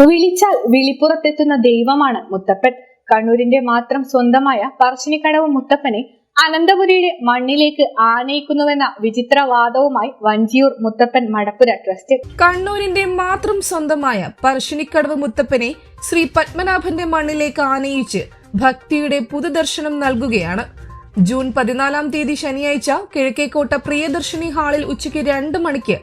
വിളിച്ചാൽ വിളിപ്പുറത്തെത്തുന്ന ദൈവമാണ് മുത്തപ്പൻ. കണ്ണൂരിന്റെ മാത്രം സ്വന്തമായ പറശ്ശിനിക്കടവ് മുത്തപ്പനെ അനന്തപുരിയുടെ മണ്ണിലേക്ക് ആനയിക്കുന്നുവെന്ന വിചിത്രവാദവുമായി വഞ്ചിയൂർ മുത്തപ്പൻ മടപ്പുര ട്രസ്റ്റ്. കണ്ണൂരിന്റെ മാത്രം സ്വന്തമായ പറശ്ശിനിക്കടവ് മുത്തപ്പനെ ശ്രീ പത്മനാഭന്റെ മണ്ണിലേക്ക് ആനയിച്ച് ഭക്തിയുടെ പുതുദർശനം നൽകുകയാണ്. ജൂൺ പതിനാലാം തീയതി ശനിയാഴ്ച കിഴക്കേക്കോട്ട പ്രിയദർശിനി ഹാളിൽ ഉച്ചയ്ക്ക് രണ്ട് മണിക്ക്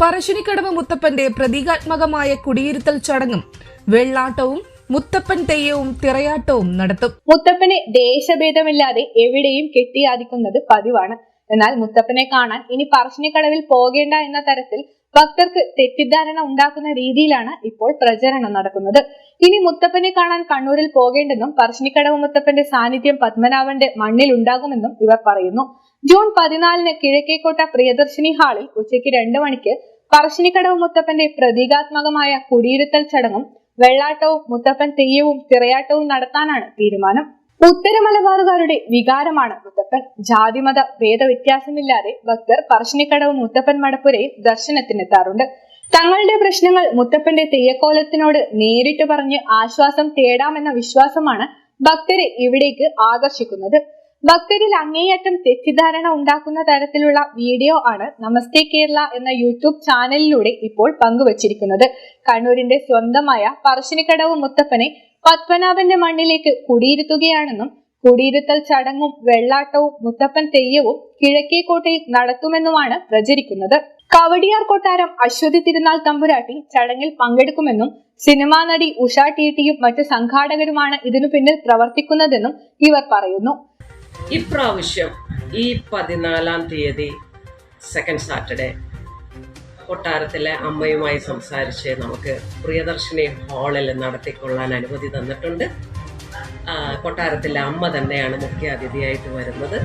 പറശ്ശിനിക്കടവ് മുത്തപ്പന്റെ പ്രതീകാത്മകമായ കുടിയിരുത്തൽ ചടങ്ങും വെള്ളാട്ടവും മുത്തപ്പൻ തെയ്യവും തിറയാട്ടവും നടത്തും. മുത്തപ്പനെ ദേശഭേദമില്ലാതെ എവിടെയും കെട്ടിയാദിക്കുന്നത് പതിവാണ്. എന്നാൽ മുത്തപ്പനെ കാണാൻ ഇനി പറശ്ശിനിക്കടവിൽ പോകേണ്ട എന്ന തരത്തിൽ ഭക്തർക്ക് തെറ്റിദ്ധാരണ ഉണ്ടാക്കുന്ന രീതിയിലാണ് ഇപ്പോൾ പ്രചരണം നടക്കുന്നത്. ഇനി മുത്തപ്പനെ കാണാൻ കണ്ണൂരിൽ പോകേണ്ടെന്നും പറശ്ശിനിക്കടവ് മുത്തപ്പന്റെ സാന്നിധ്യം പത്മനാഭന്റെ മണ്ണിൽ ഉണ്ടാകുമെന്നും ഇവർ പറയുന്നു. ജൂൺ പതിനാലിന് കിഴക്കേക്കോട്ട പ്രിയദർശിനി ഹാളിൽ ഉച്ചയ്ക്ക് രണ്ടു മണിക്ക് പറശ്ശിനിക്കടവ് മുത്തപ്പന്റെ പ്രതീകാത്മകമായ കുടിയിരുത്തൽ ചടങ്ങും വെള്ളാട്ടവും മുത്തപ്പൻ തെയ്യവും തിറയാട്ടവും നടത്താനാണ് തീരുമാനം. ഉത്തര മലബാറുകാരുടെ വികാരമാണ് മുത്തപ്പൻ. ജാതിമത ഭേദവ്യത്യാസമില്ലാതെ ഭക്തർ പറശ്ശിനിക്കടവ് മുത്തപ്പൻ മടപ്പുരയിൽ ദർശനത്തിനെത്താറുണ്ട്. തങ്ങളുടെ പ്രശ്നങ്ങൾ മുത്തപ്പന്റെ തെയ്യക്കോലത്തിനോട് നേരിട്ട് പറഞ്ഞ് ആശ്വാസം തേടാമെന്ന വിശ്വാസമാണ് ഭക്തരെ ഇവിടേക്ക് ആകർഷിക്കുന്നത്. ഭക്തരിൽ അങ്ങേയറ്റം തെറ്റിദ്ധാരണ ഉണ്ടാക്കുന്ന തരത്തിലുള്ള വീഡിയോ ആണ് നമസ്തേ കേരള എന്ന യൂട്യൂബ് ചാനലിലൂടെ ഇപ്പോൾ പങ്കുവച്ചിരിക്കുന്നത്. കണ്ണൂരിന്റെ സ്വന്തമായ പറശ്ശിനിക്കടവ് മുത്തപ്പനെ പത്മനാഭന്റെ മണ്ണിലേക്ക് കുടിയിരുത്തുകയാണെന്നും കുടിയിരുത്തൽ ചടങ്ങും വെള്ളാട്ടവും മുത്തപ്പൻ തെയ്യവും കിഴക്കേക്കോട്ടയിൽ നടത്തുമെന്നുമാണ് പ്രചരിക്കുന്നത്. കവടിയാർ കൊട്ടാരം അശ്വതി തിരുനാൾ തമ്പുരാട്ടി ചടങ്ങിൽ പങ്കെടുക്കുമെന്നും സിനിമാ നടി ഉഷ ടിയും മറ്റ് സംഘാടകരുമാണ് ഇതിനു പിന്നിൽ പ്രവർത്തിക്കുന്നതെന്നും ഇവർ പറയുന്നു. ഇപ്രാവശ്യം ഈ പതിനാലാം തീയതി സെക്കൻഡ് സാറ്റർഡേ കൊട്ടാരത്തിലെ അമ്മയുമായി സംസാരിച്ച് നമുക്ക് പ്രിയദർശിനി ഹാളിൽ നടത്തിക്കൊള്ളാൻ അനുമതി തന്നിട്ടുണ്ട്. കൊട്ടാരത്തിലെ അമ്മ തന്നെയാണ് മുഖ്യാതിഥിയായിട്ട് വരുന്നത്.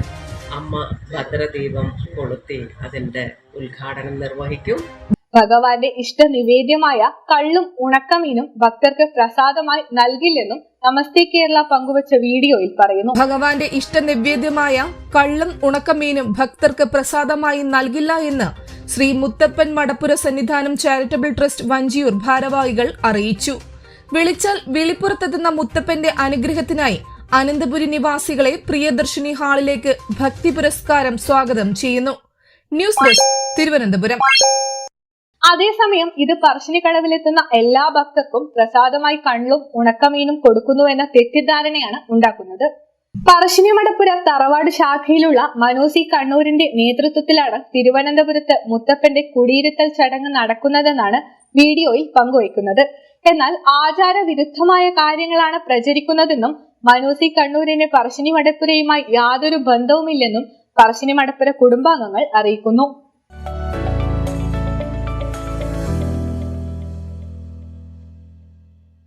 അമ്മ ഭദ്രദീപം കൊളുത്തി അതിന്റെ ഉദ്ഘാടനം നിർവഹിക്കും. ഭഗവാന്റെ ഇഷ്ട നിവേദ്യമായ കള്ളും ഉണക്കമീനും ഭക്തർക്ക് പ്രസാദമായി നൽകില്ലെന്നും നമസ്തേ കേരള പങ്കുവച്ച വീഡിയോയിൽ പറയുന്നു. ഭഗവാന്റെ ഇഷ്ട നിവേദ്യമായ കള്ളും ഉണക്കമീനും ഭക്തർക്ക് പ്രസാദമായി നൽകില്ല എന്ന് ശ്രീ മുത്തപ്പൻ മടപ്പുര സന്നിധാനം ചാരിറ്റബിൾ ട്രസ്റ്റ് വഞ്ചിയൂർ ഭാരവാഹികൾ അറിയിച്ചു. വിളിച്ചാൽ വിളിപ്പുറത്തെത്തുന്ന മുത്തപ്പന്റെ അനുഗ്രഹത്തിനായി അനന്തപുരി നിവാസികളെ പ്രിയദർശിനി ഹാളിലേക്ക് ഭക്തി പുരസ്കാരം സ്വാഗതം ചെയ്യുന്നു. News desk Thiruvananthapuram. അതേസമയം ഇത് പറശ്ശിനിക്കടവിലെത്തുന്ന എല്ലാ ഭക്തർക്കും പ്രസാദമായി കണ്ണും ഉണക്കമീനും കൊടുക്കുന്നുവെന്ന തെറ്റിദ്ധാരണയാണ് ഉണ്ടാക്കുന്നത്. പറശ്ശിനി മടപ്പുര തറവാട് ശാഖയിലുള്ള മനോസി കണ്ണൂരിന്റെ നേതൃത്വത്തിലാണ് തിരുവനന്തപുരത്ത് മുത്തപ്പന്റെ കുടിയിരുത്തൽ ചടങ്ങ് നടക്കുന്നതെന്നാണ് വീഡിയോയിൽ പങ്കുവയ്ക്കുന്നത്. എന്നാൽ ആചാര വിരുദ്ധമായ കാര്യങ്ങളാണ് പ്രചരിക്കുന്നതെന്നും മനോസി കണ്ണൂരിന് പറശ്ശിനി മടപ്പുരയുമായി യാതൊരു ബന്ധവുമില്ലെന്നും പറശ്ശിനി മടപ്പുര കുടുംബാംഗങ്ങൾ അറിയിക്കുന്നു.